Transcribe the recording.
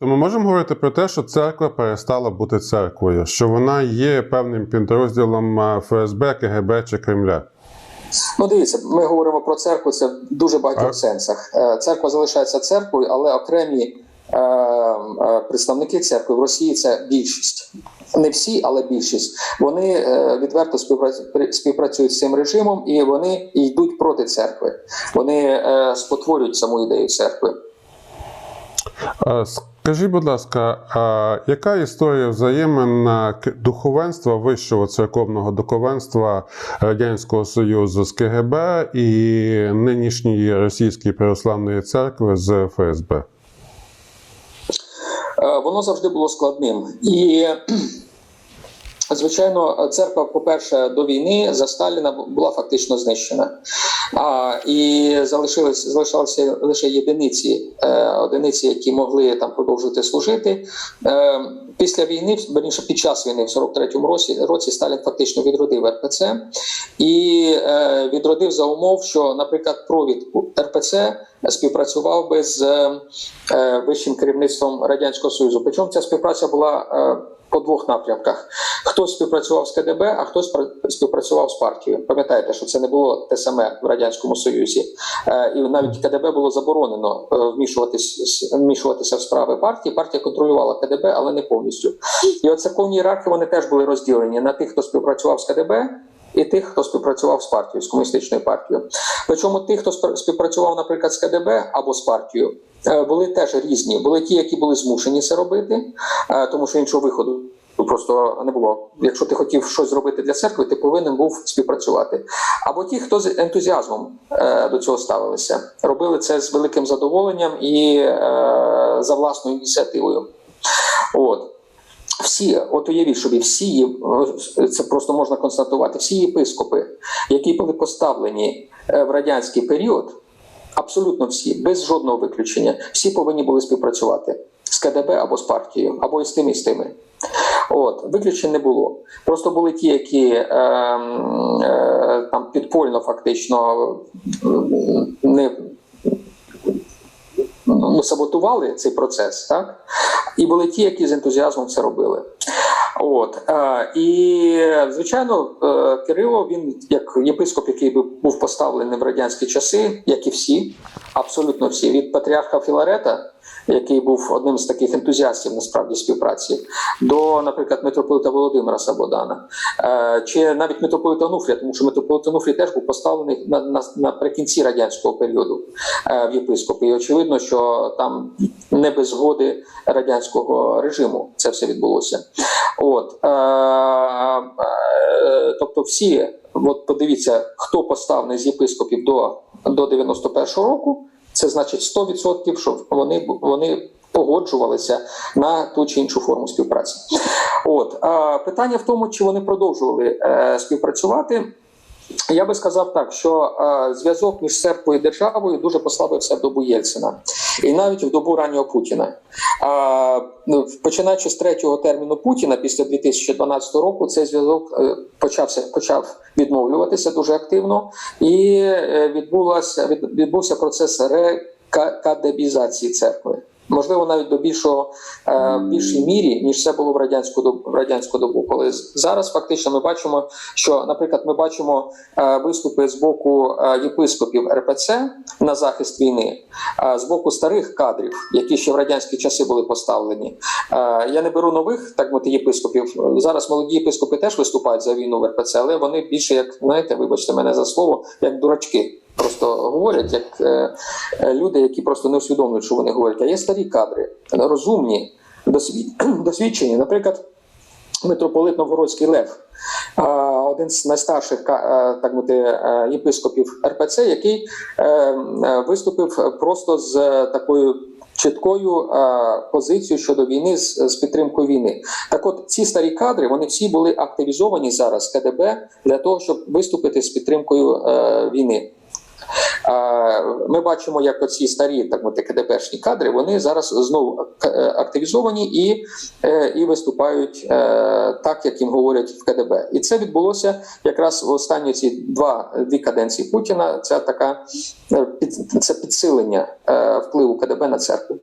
То ми можемо говорити про те, що церква перестала бути церквою, що вона є певним підрозділом ФСБ, КГБ чи Кремля. Ну, дивіться, ми говоримо про церкву. Це в дуже багатьох А- сенсах. Е, Церква залишається церквою, але окремі е, е, представники церкви в Росії це більшість. Не всі, але більшість. Вони е, відверто співпрацю- співпрацюють з цим режимом і вони йдуть проти церкви. Вони е, спотворюють саму ідею церкви. Скажіть, будь ласка, а яка історія взаємин духовенства вищого церковного духовенства Радянського Союзу з КГБ і нинішньої російської православної церкви з ФСБ? Е, Воно завжди було складним. І, звичайно, церква, по-перше, до війни за Сталіна була фактично знищена. А, і залишились, залишалися лише єдиниці, е, одиниці, які могли там продовжувати служити. Е, після війни, верніше під час війни, в 43-му році, році Сталін фактично відродив РПЦ і е, відродив за умов, що, наприклад, провід РПЦ співпрацював би з е, вищим керівництвом радянського союзу. Причому ця співпраця була е, по двох напрямках: хтось співпрацював з КДБ, а хтось пра- співпрацював з партією. Пам'ятаєте, що це не було те саме в радянському союзі, Е, і навіть КДБ було заборонено е, вмішуватись вмішуватися в справи партії. Партія контролювала КДБ, але не повністю. І от церковні ієрархи вони теж були розділені на тих, хто співпрацював з КДБ. І тих, хто співпрацював з партією, з комуністичною партією. Причому тих, хто співпрацював, наприклад, з КДБ або з партією, е, були теж різні. Були ті, які були змушені це робити, тому що іншого виходу просто не було. Якщо ти хотів щось зробити для церкви, ти повинен був співпрацювати. Або ті, хто з ентузіазмом е, до цього ставилися, робили це з великим задоволенням і е, за власною ініціативою. От. Всі, от уявіть собі, всі це просто можна констатувати. Всі єпископи, які були поставлені е, в радянський період, абсолютно всі, без жодного виключення, всі повинні були співпрацювати з КДБ або з партією, або і з тими, і з тими. От виключень не було. Просто були ті, які е, е, там підпольно фактично не ну, саботували цей процес, так? І були ті, які з ентузіазмом це робили. От е, і звичайно, е, Кирило, він як єпископ, який би- був поставлений в радянські часи, як і всі, абсолютно всі, від патріарха Філарета, який був одним з таких ентузіастів насправді співпраці, до, наприклад, митрополита Володимира Сабодана, е, чи навіть митрополита Онуфрія, тому що митрополит Онуфрій теж був поставлений на, на, наприкінці радянського періоду е, в єпископи. І очевидно, що там не без згоди радянського режиму це все відбулося. От е, е, тобто, всі, от подивіться, хто поставлений з єпископів до, до 91-го року, це значить 100%, що вони, вони погоджувалися на ту чи іншу форму співпраці. От питання в тому, чи вони продовжували е, співпрацювати. Я би сказав так, що е, зв'язок між церквою і державою дуже послабився в добу Єльцина, і навіть в добу раннього Путіна. Е, ну, починаючи з третього терміну Путіна після 2012 року, цей зв'язок е, почався почав відновлюватися дуже активно, і е, відбулася від, відбувся процес рекадебізації церкви. Можливо, навіть до більшого е, більшій мірі, ніж це було в радянську добу в радянську добу. Коли зараз фактично ми бачимо, що, наприклад, ми бачимо е, виступи з боку е, єпископів РПЦ на захист війни, з боку старих кадрів, які ще в радянські часи були поставлені. Я не беру нових, так мовити, єпископів. Зараз молоді єпископи теж виступають за війну в РПЦ, але вони більше як знаєте, вибачте мене за слово, як дурачки. Просто говорять як е, е, люди, які просто не усвідомлюють, що вони говорять. А є старі кадри, розумні, досвідчені. Наприклад, митрополит Новгородський Лев, один з найстарших е, так е, єпископів РПЦ, який виступив просто з такою. Чіткою е, позицією щодо війни з, з підтримкою війни. Так, от ці старі кадри вони всі були активізовані зараз КДБ для того, щоб виступити з підтримкою е, війни. Ми бачимо, як оці старі так мовити, КДБшні кадри вони зараз знову е, активізовані і, е, і виступають е, так, як їм говорять в КДБ. І це відбулося якраз в останні ці два дві каденції Путіна. Це така це підсилення впливу КДБ на церкву.